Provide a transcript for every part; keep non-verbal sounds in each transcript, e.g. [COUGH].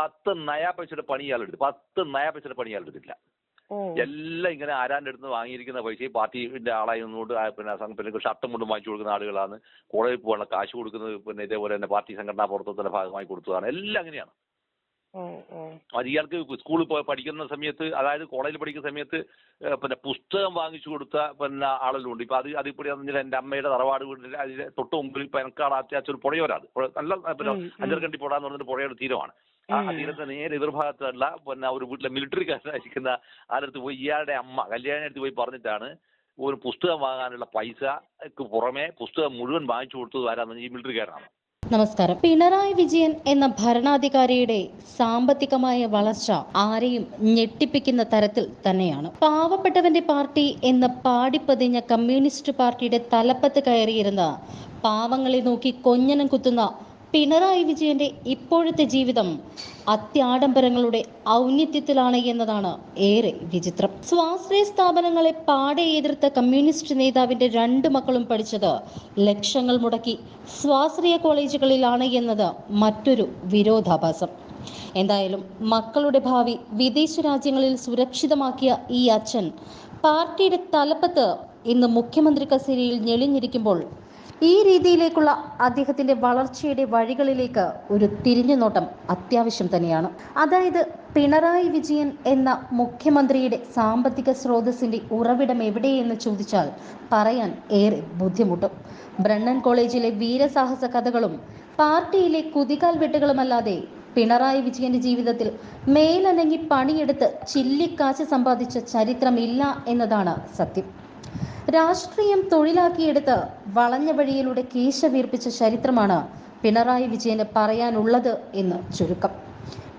പത്ത് നയാ പൈസയുടെ പണി ഇയാൾ എടുത്തു. പത്ത് നയാ പൈസയുടെ പണി ഇയാൾ എടുത്തിട്ടില്ല. എല്ലാം ഇങ്ങനെ ആരാന്റെ അടുത്ത് വാങ്ങിയിരിക്കുന്ന ഈ പാർട്ടിന്റെ ആളായി നിന്നുകൊണ്ട് പിന്നെ സം- പിന്നെ ഷർട്ടും കൊണ്ടും വാങ്ങിച്ചു കൊടുക്കുന്ന ആളുകളാണ്. കോളേജിൽ പോകാനുള്ള കാശ് കൊടുക്കുന്നത് പിന്നെ ഇതേപോലെ തന്നെ പാർട്ടി സംഘടനാ പ്രവർത്തനത്തിന്റെ ഭാഗമായി കൊടുത്തതാണ്. എല്ലാം അങ്ങനെയാണ്. അത് ഇയാൾക്ക് സ്കൂളിൽ പോയി പഠിക്കുന്ന സമയത്ത് അതായത് കോളേജിൽ പഠിക്കുന്ന സമയത്ത് പിന്നെ പുസ്തകം വാങ്ങിച്ചു കൊടുത്ത പിന്നെ ആളുകളുണ്ട്. ഇപ്പൊ അത് പറഞ്ഞാൽ എന്റെ അമ്മയുടെ തറവാട് വീട്ടിൽ അതിന്റെ തൊട്ട് മുമ്പിൽ ഇപ്പൊ എനക്കാട് അത്യാവശ്യം ഒരു പുഴയോരാണ് പുഴ- നല്ല പിന്നെ അഞ്ചർ കണ്ടി പുഴ എന്ന് പറഞ്ഞൊരു പുഴയുടെ തീരമാണ്. ആ തീരത്തെ നേരെ എതിർഭാഗത്തുള്ള പിന്നെ ഒരു വീട്ടിലെ മിലിറ്ററിക്കാരനായിരിക്കുന്ന ആരടുത്ത് പോയി ഇയാളുടെ അമ്മ കല്യാണി അടുത്ത് പോയി പറഞ്ഞിട്ടാണ് ഒരു പുസ്തകം വാങ്ങാനുള്ള പൈസക്ക് പുറമെ പുസ്തകം മുഴുവൻ വാങ്ങിച്ചു കൊടുത്തത് ആരാന്ന് ഈ മിലിറ്ററിക്കാരനാണ് നമസ്കാരം. പിണറായി വിജയൻ എന്ന ഭരണാധികാരിയുടെ സാമ്പത്തികമായ വളർച്ച ആരെയും ഞെട്ടിപ്പിക്കുന്ന തരത്തിൽ തന്നെയാണ്. പാവപ്പെട്ടവന്റെ പാർട്ടി എന്ന പാടിപ്പതിഞ്ഞ കമ്മ്യൂണിസ്റ്റ് പാർട്ടിയുടെ തലപ്പത്ത് കയറിയിരുന്ന പാവങ്ങളെ നോക്കി കൊഞ്ഞനം കുത്തുന്ന പിണറായി വിജയന്റെ ഇപ്പോഴത്തെ ജീവിതം അത്യാഡംബരങ്ങളുടെ ഔന്നിത്യത്തിലാണ് എന്നതാണ് ഏറെ വിചിത്രം. സ്വാശ്രയ സ്ഥാപനങ്ങളെ പാടെ എതിർത്ത കമ്മ്യൂണിസ്റ്റ് നേതാവിന്റെ രണ്ട് മക്കളും പഠിച്ചത് ലക്ഷങ്ങൾ മുടക്കി സ്വാശ്രയ കോളേജുകളിലാണ് എന്നത് മറ്റൊരു വിരോധാഭാസം. എന്തായാലും മക്കളുടെ ഭാവി വിദേശ രാജ്യങ്ങളിൽ സുരക്ഷിതമാക്കിയ ഈ അച്ഛൻ പാർട്ടിയുടെ തലപ്പത്ത് ഇന്ന് മുഖ്യമന്ത്രി കസേരയിൽ ഞെളിഞ്ഞിരിക്കുമ്പോൾ ഈ രീതിയിലേക്കുള്ള അദ്ദേഹത്തിന്റെ വളർച്ചയുടെ വഴികളിലേക്ക് ഒരു തിരിഞ്ഞുനോട്ടം അത്യാവശ്യം തന്നെയാണ്. അതായത് പിണറായി വിജയൻ എന്ന മുഖ്യമന്ത്രിയുടെ സാമ്പത്തിക സ്രോതസ്സിന്റെ ഉറവിടം എവിടെയെന്ന് ചോദിച്ചാൽ പറയാൻ ഏറെ ബുദ്ധിമുട്ടും. ബ്രണ്ണൻ കോളേജിലെ വീരസാഹസ കഥകളും പാർട്ടിയിലെ കുതികാൽ വെട്ടുകളുമല്ലാതെ പിണറായി വിജയന്റെ ജീവിതത്തിൽ മേലനങ്ങി പണിയെടുത്ത് ചില്ലിക്കാശ് സമ്പാദിച്ച ചരിത്രമില്ല എന്നതാണ് സത്യം. രാഷ്ട്രീയം തൊഴിലാക്കിയെടുത്ത് വളഞ്ഞ വഴിയിലൂടെ കീശ വീർപ്പിച്ച ചരിത്രമാണ് പിണറായി വിജയന് പറയാനുള്ളത് എന്ന് ചുരുക്കം.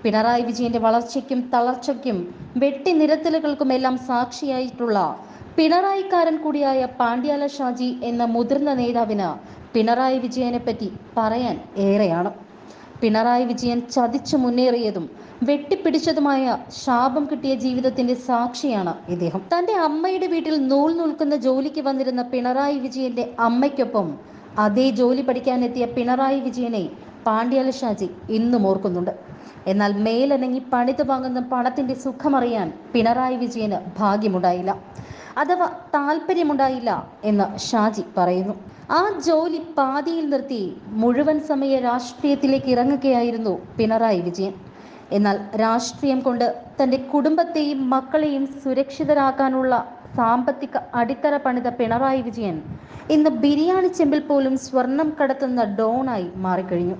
പിണറായി വിജയന്റെ വളർച്ചയ്ക്കും തളർച്ചയ്ക്കും വെട്ടിനിരത്തലുകൾക്കുമെല്ലാം സാക്ഷിയായിട്ടുള്ള പിണറായിക്കാരൻ കൂടിയായ പാണ്ഡ്യാല ഷാജി എന്ന മുതിർന്ന നേതാവിന് പിണറായി വിജയനെ പറ്റി പറയാൻ ഏറെയാണ്. പിണറായി വിജയൻ ചതിച്ചു മുന്നേറിയതും വെട്ടിപ്പിടിച്ചതുമായ ശാപം കിട്ടിയ ജീവിതത്തിന്റെ സാക്ഷിയാണ് ഇദ്ദേഹം. തന്റെ അമ്മയുടെ വീട്ടിൽ നൂൽ നൂൽക്കുന്ന ജോലിക്ക് വന്നിരുന്ന പിണറായി വിജയന്റെ അമ്മയ്ക്കൊപ്പം അതേ ജോലി പഠിക്കാനെത്തിയ പിണറായി വിജയനെ പാണ്ഡ്യാല ഷാജി ഇന്നും ഓർക്കുന്നുണ്ട്. എന്നാൽ മേലനങ്ങി പണിത് വാങ്ങുന്ന പണത്തിന്റെ സുഖമറിയാൻ പിണറായി വിജയന് ഭാഗ്യമുണ്ടായില്ല. അഥവാ താല്പര്യമുണ്ടായില്ല എന്ന് ഷാജി പറയുന്നു. ആ ജോലി പാതിയിൽ നിർത്തി മുഴുവൻ സമയ രാഷ്ട്രീയത്തിലേക്ക് ഇറങ്ങുകയായിരുന്നു പിണറായി വിജയൻ. എന്നാൽ രാഷ്ട്രീയം കൊണ്ട് തന്റെ കുടുംബത്തെയും മക്കളെയും സുരക്ഷിതരാക്കാനുള്ള സാമ്പത്തിക അടിത്തറ പണിത പിണറായി വിജയൻ ഇന്ന് ബിരിയാണി ചെമ്പിൽ പോലും സ്വർണം കടത്തുന്ന ഡോണായി മാറിക്കഴിഞ്ഞു.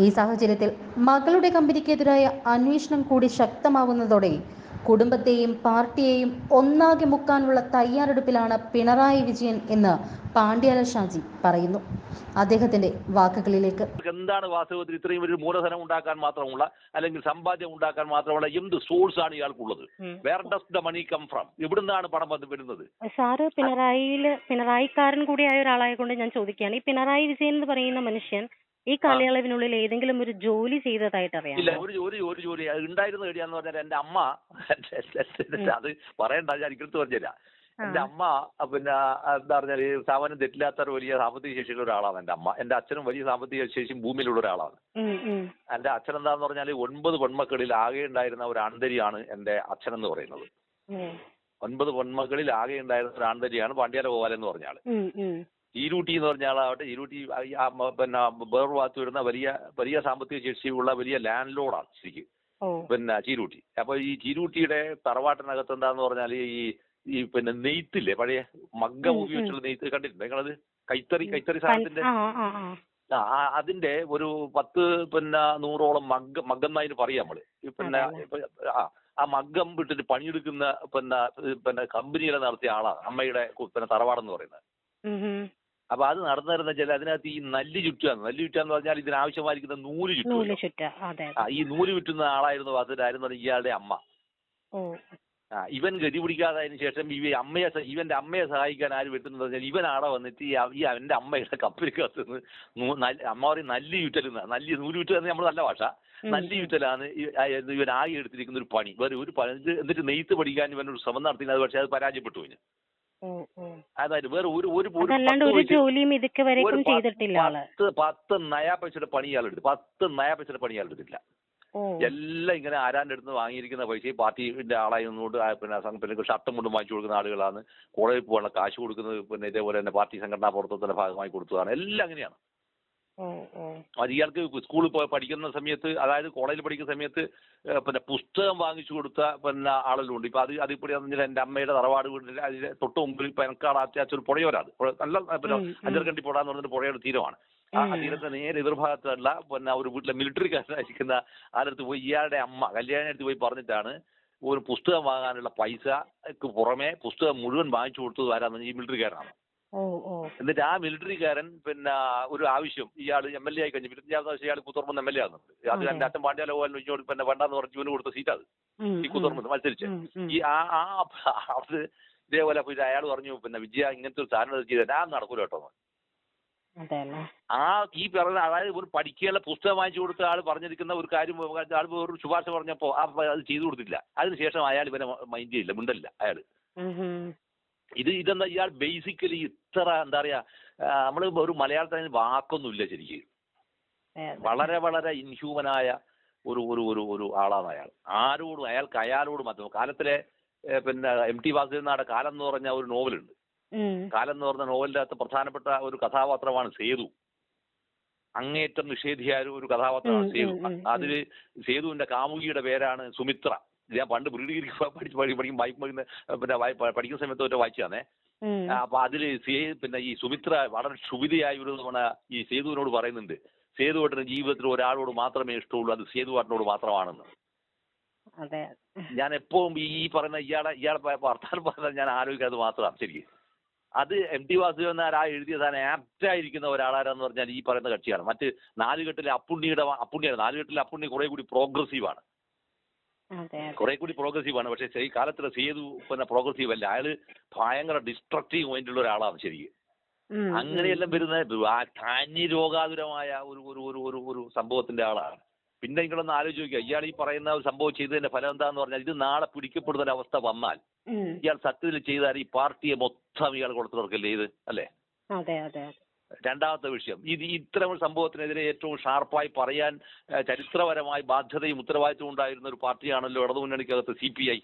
ഈ സാഹചര്യത്തിൽ മകളുടെ കമ്പനിക്കെതിരായ അന്വേഷണം കൂടി ശക്തമാവുന്നതോടെ കുടുംബത്തെയും പാർട്ടിയെയും ഒന്നാകെ മുക്കാനുള്ള തയ്യാറെടുപ്പിലാണ് പിണറായി വിജയൻ എന്ന് പാണ്ഡ്യാല ഷാജി പറയുന്നു. അദ്ദേഹത്തിന്റെ വാക്കുകളിലേക്ക്. എന്താണ് വാസ്തവത്തിൽ ഇത്രയും ഒരു മൂലധനം ഉണ്ടാക്കാൻ മാത്രമുള്ള അല്ലെങ്കിൽ സമ്പാദ്യം ഉണ്ടാക്കാൻ മാത്രമുള്ള എന്ത് സോഴ്സ് ആണ് ഇയാൾക്കുള്ളത്? Where does the money come from എവിടുന്നാണ് പണം വന്ന് വരുന്നത് സാറ് പിണറായിയിൽ പിണറായിക്കാരൻ കൂടിയായ ഒരാളായ കൊണ്ട് ഞാൻ ചോദിക്കുകയാണ്. ഈ പിണറായി വിജയൻ എന്ന് പറയുന്ന മനുഷ്യൻ ഈ കാലയളവിനുള്ളിൽ ഏതെങ്കിലും ഒരു ജോലി ചെയ്തതായിട്ട് ഇല്ല ഒരു ജോലി ഒരു ജോലി ഉണ്ടായിരുന്ന എവിടെയാന്ന് പറഞ്ഞാൽ എന്റെ അമ്മ അത് പറയണ്ട ഞാൻ ഇക്കടുത്ത് പറഞ്ഞില്ല. എന്റെ അമ്മ പിന്നെ എന്താ പറഞ്ഞാൽ ഈ സാമാന്യം തെറ്റില്ലാത്ത ഒരു വലിയ സാമ്പത്തിക ശേഷിയുള്ള ഒരാളാണ് എന്റെ അമ്മ. എന്റെ അച്ഛനും വലിയ സാമ്പത്തിക ശേഷിയും ഭൂമിയിലുള്ള ഒരാളാണ്. എന്റെ അച്ഛൻ എന്താന്ന് പറഞ്ഞാൽ ഒൻപത് പെൺമക്കളിൽ ആകെ ഉണ്ടായിരുന്ന ഒരു ആൺതരിയാണ് എന്റെ അച്ഛൻ എന്ന് പറയുന്നത് ഒൻപത് പെൺമക്കളിൽ ആകെ ഉണ്ടായിരുന്ന ഒരു ആൺതരിയാണ് പാണ്ഡ്യാല ഗോപാലൻ എന്ന് പറഞ്ഞ ആൾ. ഈരൂട്ടി എന്ന് പറഞ്ഞ ആളാവട്ടെ ഈരൂട്ടി പിന്നെ വേറെ ഭാഗത്ത് വരുന്ന വലിയ വലിയ സാമ്പത്തിക ശേഷിയുള്ള വലിയ ലാൻഡ് ലോഡാണ് ശരിക്കും. പിന്നെ ചീരൂട്ടി. അപ്പൊ ഈ ചീരൂട്ടിയുടെ തറവാട്ടിനകത്ത് എന്താന്ന് പറഞ്ഞാൽ ഈ ഈ പിന്നെ നെയ്ത്തില്ലേ പഴയ മഗ്ഗ. ഉപയോഗിച്ചുള്ള നെയ്ത്ത് കണ്ടിട്ടുണ്ട് നിങ്ങളത്? കൈത്തറി കൈത്തറി സാധനത്തിന്റെ അതിന്റെ ഒരു പത്ത് പിന്നെ നൂറോളം മഗ്ഗ മഗ്ഗം എന്നതിന് പറയാം നമ്മൾ. പിന്നെ ആ ആ മഗ്ഗം വിട്ടിട്ട് പണിയെടുക്കുന്ന പിന്നെ പിന്നെ കമ്പനികളെ നടത്തിയ ആളാണ് അമ്മയുടെ പിന്നെ തറവാടെന്ന് പറയുന്നത്. ഉം, ഉം. അപ്പൊ അത് നടന്നിരുന്ന ചില അതിനകത്ത് ഈ നല്ലി ചുറ്റുകയാണ്. നല്ലി ചുറ്റാന്ന് പറഞ്ഞാൽ ഇതിനാവശ്യമായിരിക്കുന്ന നൂൽ അതെ ഈ നൂൽ ചുറ്റുന്ന ആളായിരുന്നു വാസുരായിരുന്നു ഇയാളുടെ അമ്മ. ആ ഇവൻ ഗതി പിടിക്കാതായതിനു ശേഷം ഇവ അമ്മയെ ഇവന്റെ അമ്മയെ സഹായിക്കാൻ ആര് വെട്ടുന്നത് പറഞ്ഞാൽ ഇവൻ ആടെ വന്നിട്ട് ഈ അവന്റെ അമ്മയുടെ കപ്പലിക്കകത്ത് അമ്മ പറയും നല്ലി ചുറ്റലെന്ന്. നല്ലി നൂൽ ചുറ്റൽ എന്ന് നമ്മൾ നല്ല ഭാഷ. നല്ല ചുറ്റലാണ് ഇവൻ ആകെ എടുത്തിരിക്കുന്ന ഒരു പണി. വേറെ ഒരു പണി. എന്നിട്ട് നെയ്ത്ത് പഠിക്കാൻ ഇവൻ ഒരു ശ്രമം നടത്തിയത് പക്ഷേ അത് പരാജയപ്പെട്ടു ഓ അതായത് വേറെ ഒരു ഒരു ജോലിയും ഇതൊക്കെ വരേക്കും പത്ത് ചെയ്തിട്ടില്ല പത്ത് പത്ത് നയാ പൈസയുടെ പണി ഇയാൾ എടുത്തു പത്ത് നയാ പൈസയുടെ പണി ഓ എല്ലാം ഇങ്ങനെ ആരാന്റെ അടുത്ത് വാങ്ങിയിരിക്കുന്ന പൈസ ഈ പാർട്ടിന്റെ ആളായി നിന്നുകൊണ്ട് പിന്നെ സംഘടനക്ക് ഷർട്ടും കൊണ്ടും വാങ്ങിച്ചു കൊടുക്കുന്ന ആളുകളാണ്. കോളേജിൽ പോകാനുള്ള കാശ് കൊടുക്കുന്നത് പിന്നെ ഇതേപോലെ തന്നെ പാർട്ടി സംഘടനാ പ്രവർത്തനത്തിന്റെ ഭാഗമായി കൊടുത്തതാണ്. എല്ലാം അങ്ങനെയാണ്. അത് ഇയാൾക്ക് സ്കൂളിൽ പോയി പഠിക്കുന്ന സമയത്ത് അതായത് കോളേജിൽ പഠിക്കുന്ന സമയത്ത് പിന്നെ പുസ്തകം വാങ്ങിച്ചു കൊടുത്ത പിന്നെ ആളുകളുണ്ട് ഇപ്പൊ അത് പറഞ്ഞാൽ എന്റെ അമ്മയുടെ തറവാട് വീട്ടിൽ അതിന്റെ തൊട്ട് മുമ്പിൽ പെനക്കാട് അത്യാവശ്യം ഒരു പുഴയോരാത്. പുഴ- നല്ല പിന്നെ അഞ്ചർക്കണ്ടി പോടാന്ന് അഞ്ചർകണ്ടി പുഴ എന്ന് പറഞ്ഞിട്ട് പുഴയുടെ തീരമാണ്. ആ. തീരത്തെ നേരെ എതിർഭാഗത്തുള്ള പിന്നെ ഒരു വീട്ടിലെ മിലിറ്ററിക്കാരനായിരിക്കുന്ന ആരടുത്ത് പോയി ഇയാളുടെ അമ്മ കല്യാണത്തിൽ പോയി പറഞ്ഞിട്ടാണ് ഒരു പുസ്തകം വാങ്ങാനുള്ള പൈസക്ക് പുറമെ പുസ്തകം മുഴുവൻ വാങ്ങിച്ചു കൊടുത്തത് ആരാന്ന് ഈ മിലിറ്ററിക്കാരനാണ് എന്നിട്ട് ആ മിലിറ്ററിക്കാരൻ പിന്നെ ഒരു ആവശ്യം. ഇയാൾ എം എൽ എ ആയി കഴിഞ്ഞു ഇരുപത്തിയഞ്ചാം ദിവസം ഇയാൾ കുത്തുറമ്പ് എം എൽ എ ആകുന്നുണ്ട് അത്. എന്റെ അച്ഛൻ പാണ്ഡ്യാലോ പോകാൻ വെച്ചോട് പിന്നെ വേണ്ടാന്ന് പറഞ്ഞ് ഇവന് കൊടുത്ത സീറ്റ് അത്. ഈ കുത്തുറമ്പ് മത്സരിച്ച്. ഈ ആ ആ അത് ഇതേപോലെ പിന്നെ അയാൾ പറഞ്ഞു പിന്നെ വിജയ ഇങ്ങനത്തെ ഒരു സാധനം ചെയ്ത ഞാൻ നടക്കൂല കേട്ടോ ആ ഈ പറഞ്ഞ അതായത് ഒരു പഠിക്കാനുള്ള പുസ്തകം വാങ്ങിച്ചു കൊടുത്ത ആൾ പറഞ്ഞിരിക്കുന്ന ഒരു കാര്യം ആൾ ഒരു ശുപാർശ പറഞ്ഞപ്പോ അത് ചെയ്തു കൊടുത്തില്ല. അതിനുശേഷം അയാൾ ഇവനെ മൈൻഡ് ചെയ്യില്ല മിണ്ടല്ല അയാൾ. ഇത് ഇതെന്താ? ഇയാൾ ബേസിക്കലി ഇത്ര എന്താ പറയാ നമ്മൾ ഒരു മലയാളത്തിൽ വാക്കൊന്നുമില്ല ശരിക്കും. വളരെ വളരെ ഇൻഹ്യൂമനായ ഒരു ഒരു ഒരു ഒരു ആളാണ് അയാൾ. ആരോടും അയാൾക്ക് അയാളോട് മാത്രം. കാലത്തിലെ പിന്നെ എം ടി വാസുദേവനാടെ കാലം എന്ന് പറഞ്ഞ ഒരു നോവലുണ്ട്. കാലം എന്ന് പറഞ്ഞ നോവലിന്റെ അകത്ത് പ്രധാനപ്പെട്ട ഒരു കഥാപാത്രമാണ് സേതു. അങ്ങേറ്റം നിഷേധിയായ ഒരു- കഥാപാത്രമാണ് സേതു. ഉം, സേതുവിന്റെ കാമുകിയുടെ പേരാണ് സുമിത്ര. ഞാൻ പണ്ട് ബ്രീഡ് പഠിച്ച് പഠി- പഠിക്കും വായിക്കും പിന്നെ വായി- പഠിക്കുന്ന സമയത്ത് ഒറ്റ വായിച്ചതാണേ. അപ്പൊ അതിൽ പിന്നെ ഈ സുമിത്ര വളരെ ക്ഷുഭിതയായ ഒരു തവണ ഈ സേതുവിനോട് പറയുന്നുണ്ട്. സേതുവേട്ടന് ജീവിതത്തിൽ ഒരാളോട് മാത്രമേ ഇഷ്ടമുള്ളൂ അത് സേതുവേട്ടനോട് മാത്രമാണെന്ന്. ഞാൻ എപ്പോഴും ഈ പറയുന്ന ഇയാളെ ഇയാളെ വർത്താനം പറഞ്ഞാൽ ഞാൻ ആലോചിക്കാതെ മാത്രമാണ് ശരി അത് എം ടി വാസുദേവൻ നായർ ആ എഴുതിയ സാധനം ആപ്റ്റ് ആയിരിക്കുന്ന ഒരാളാരാന്ന് പറഞ്ഞാൽ ഈ പറയുന്ന കക്ഷിയാണ്. മറ്റ് നാലുകെട്ടിലെ അപ്പുണ്ണിയുടെ അപ്പുണ്ണിയാണ്. നാലുകെട്ടിലെ അപ്പുണ്ണി കുറെ കൂടി പ്രോഗ്രസീവ് ആണ്. അതെ അതെ കുറെ കൂടി പ്രോഗ്രസീവ് ആണ്. പക്ഷെ ഈ കാലത്തിലെ സേതു പിന്നെ പ്രോഗ്രസീവ് അല്ല. അയാൾ ഭയങ്കര ഡിസ്ട്രക്റ്റീവ് മൈൻഡുള്ള ഒരാളാണ് ശരി അങ്ങനെയെല്ലാം വരുന്ന ആ തനി രോഗാതുരമായ ഒരു ഒരു ഒരു ഒരു ഒരു സംഭവത്തിന്റെ ആളാണ്. പിന്നെ നിങ്ങളൊന്ന് ആലോചിച്ച് നോക്കുക ഇയാൾ ഈ പറയുന്ന ഒരു സംഭവം ചെയ്തതിന്റെ ഫലം എന്താന്ന് പറഞ്ഞാൽ ഇത് നാളെ പിടിക്കപ്പെടുന്ന ഒരു അവസ്ഥ വന്നാൽ ഇയാൾ സത്യത്തിൽ ചെയ്താൽ ഈ പാർട്ടിയെ മൊത്തം ഇയാൾ കൊടുത്തു തുറക്കല്ലേ ഇത്? അല്ലേ? അതെ അതെ. രണ്ടാമത്തെ വിഷയം. ഇത് ഇത്തരം ഒരു സംഭവത്തിനെതിരെ ഏറ്റവും ഷാർപ്പായി പറയാൻ ചരിത്രപരമായി ബാധ്യതയും ഉത്തരവാദിത്വം ഉണ്ടായിരുന്ന ഒരു പാർട്ടിയാണല്ലോ ഇടതുമുന്നണിക്കകത്ത് സി പി ഐ.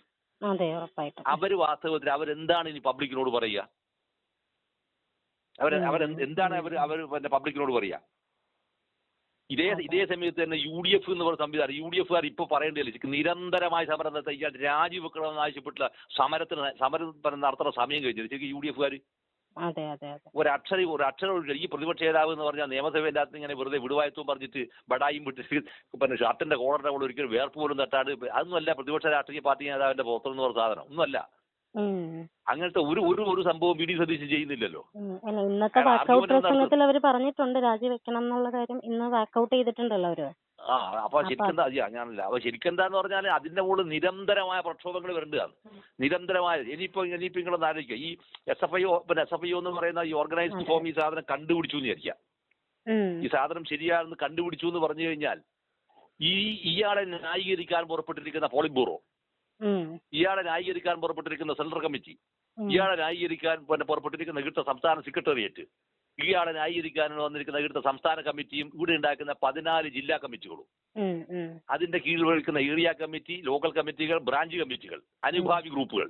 അവർ വാസ്തവത്തിൽ അവരെന്താണ് ഇനി പബ്ലിക്കിനോട് പറയുക അവർ അവർ എന്താണ് അവർ അവർ പിന്നെ പബ്ലിക്കിനോട് പറയുക ഇതേ ഇതേ സമയത്ത് തന്നെ യു ഡി എഫ് എന്ന് പറയുന്ന സംവിധാനം യു ഡി എഫുകാർ ഇപ്പൊ പറയേണ്ടതില്ല. നിരന്തരമായ സമരം രാജിവെക്കണമെന്ന് ആവശ്യപ്പെട്ടുള്ള സമരത്തിന് സമരം നടത്തുന്ന സമയം കഴിഞ്ഞത് ശരിക്കും യു ഡി എഫുകാർ അതെ അതെ ഒരു അക്ഷരം ഒരു അക്ഷരം ഒഴികെ ഈ പ്രതിപക്ഷ നേതാവ് എന്ന് പറഞ്ഞാൽ നിയമസഭയുടെ അകത്ത് ഇങ്ങനെ വെറുതെ വിടുവായത്വം പറഞ്ഞിട്ട് ബടായും വിട്ടിട്ട് [LAUGHS] പിന്നെ ഷർട്ടിന്റെ കോളറിന്റെ കൂടെ ഒരിക്കലും വേർപ്പ് പോലും തട്ടാട് അതൊന്നുമല്ല പ്രതിപക്ഷ രാഷ്ട്രീയ പാർട്ടി നേതാവിന്റെ പുറത്തുനിന്ന് പറഞ്ഞ സാധനം. ഒന്നുമല്ല അങ്ങനത്തെ ഒരു ഒരു ഒരു സംഭവം വി ഡി സതീശൻ ചെയ്യുന്നില്ലല്ലോ. ഇന്നത്തെ വാക്കൗട്ട് പ്രസംഗത്തിൽ അവർ പറഞ്ഞിട്ടുണ്ട് രാജിവെക്കണം എന്നുള്ള കാര്യം ഇന്ന് വാക്കൗട്ട് ചെയ്തിട്ടുണ്ടല്ലോ അവർ. ആ അപ്പൊ ശരിക്കും ഞാനല്ല അപ്പൊ ശരിക്കും എന്താന്ന് പറഞ്ഞാൽ അതിന്റെ മുകളിൽ നിരന്തരമായ പ്രക്ഷോഭങ്ങൾ വരേണ്ടതാണ്. നിരന്തരമായ ഇനിയിപ്പോ ഇനിയിപ്പോ നിങ്ങളൊന്ന് ആലോചിക്കുക ഈ എസ് എഫ് ഐ ഒ പിന്നെ എസ് എഫ് ഐ എന്ന് പറയുന്ന ഈ ഓർഗനൈസ്ഡ്. ഫോം ഈ സാധനം കണ്ടുപിടിച്ചു എന്ന് വിചാരിക്കാം ഈ സാധനം ശരിയാണെന്ന് കണ്ടുപിടിച്ചു എന്ന് പറഞ്ഞു കഴിഞ്ഞാൽ ഈ ഇയാളെ ന്യായീകരിക്കാൻ പുറപ്പെട്ടിരിക്കുന്ന പോളിറ്റ് ബ്യൂറോ ഇയാളെ ന്യായീകരിക്കാൻ പുറപ്പെട്ടിരിക്കുന്ന സെൻട്രൽ കമ്മിറ്റി ഇയാളെ ന്യായീകരിക്കാൻ പിന്നെ പുറപ്പെട്ടിരിക്കുന്ന ഇവിടുത്തെ സംസ്ഥാന സെക്രട്ടേറിയറ്റ് ഇയാളെ ന്യായീകരിക്കാൻ വന്നിരിക്കുന്ന ഇവിടുത്തെ സംസ്ഥാന കമ്മിറ്റിയും ഇവിടെ ഉണ്ടാക്കുന്ന പതിനാല് ജില്ലാ കമ്മിറ്റികളും. അതിന്റെ കീഴിൽ വഹിക്കുന്ന ഏരിയ കമ്മിറ്റി ലോക്കൽ കമ്മിറ്റികൾ ബ്രാഞ്ച് കമ്മിറ്റികൾ അനുഭാവി ഗ്രൂപ്പുകൾ.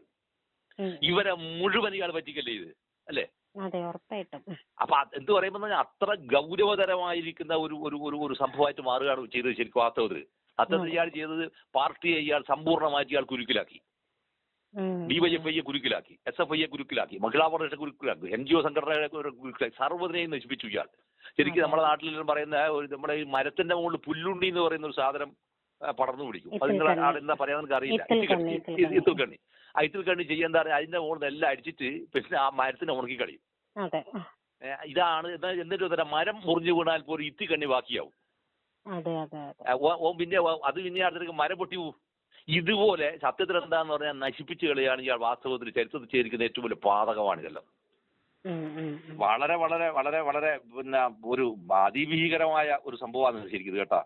ഇവരെ മുഴുവൻ ഇയാൾ പറ്റിക്കല്ലേ ഇത്? അല്ലേ? അപ്പൊ എന്ത് പറയുമ്പോൾ അത്ര ഗൗരവതരമായിരിക്കുന്ന ഒരു ഒരു ഒരു ഒരു സംഭവമായിട്ട് മാറുകയാണ് ചെയ്തത് ശരിക്കും വാസ്തവത്തിൽ അത്തരത്തിൽ ഇയാൾ ചെയ്തത് പാർട്ടിയെ ഇയാൾ സമ്പൂർണമായിട്ട് ഇയാൾ കുരുക്കിലാക്കി. ഡിവൈഎഫ്ഐയെ കുരുക്കിലാക്കി എസ് എഫ് ഐയെ കുരുക്കിലാക്കി മഹിളാ ഫെഡറേഷൻ കുരുക്കിലാക്കി എൻ ജി ഒ സംഘടനകളെ കുരുക്കിലാക്കി സർവതിനെയും നശിപ്പിച്ചു ഇയാൾ. ശരിക്കും നമ്മുടെ നാട്ടിലെല്ലാം പറയുന്ന ഒരു നമ്മുടെ ഈ മരത്തിന്റെ മുകളിൽ പുല്ലുണ്ടി എന്ന് പറയുന്ന ഒരു സാധനം പടർന്നു പിടിക്കും. അത് നിങ്ങൾ ആളെന്താ ആൾ എന്താ പറയാൻ അറിയില്ല. ഇത്തിൽക്കണ്ണി, ആ ഇത്തിൽക്കണ്ണി ചെയ്യാൻ എന്താ അതിന്റെ മുകളിൽ എല്ലാം അടിച്ചിട്ട് പിന്നെ ആ മരത്തിനെ ഉണക്കി കളിയും. ഇതാണ് എന്നാ എന്നിട്ട് തരം മരം മുറിഞ്ഞു വീണാൽ പോലും ഇത്തിക്കണ്ണി ബാക്കിയാവും. പിന്നെ അത് പിന്നെ അടുത്തേക്ക് മരം പൊട്ടി പോവും. ഇതുപോലെ സത്യത്തിൽ എന്താന്ന് പറഞ്ഞാൽ നശിപ്പിച്ചു കളിയാണ് ഇയാൾ വാസ്തവത്തിൽ ചരിത്രത്തിൽ ചേരിക്കുന്ന ഏറ്റവും വലിയ പാതകമാണ് ഇതെല്ലാം ഉം. ഉം. ഉം. വളരെ വളരെ വളരെ വളരെ പിന്നെ ഒരു അതിഭീകരമായ ഒരു സംഭവമാണ് ശരിക്കും ഇത് കേട്ടാ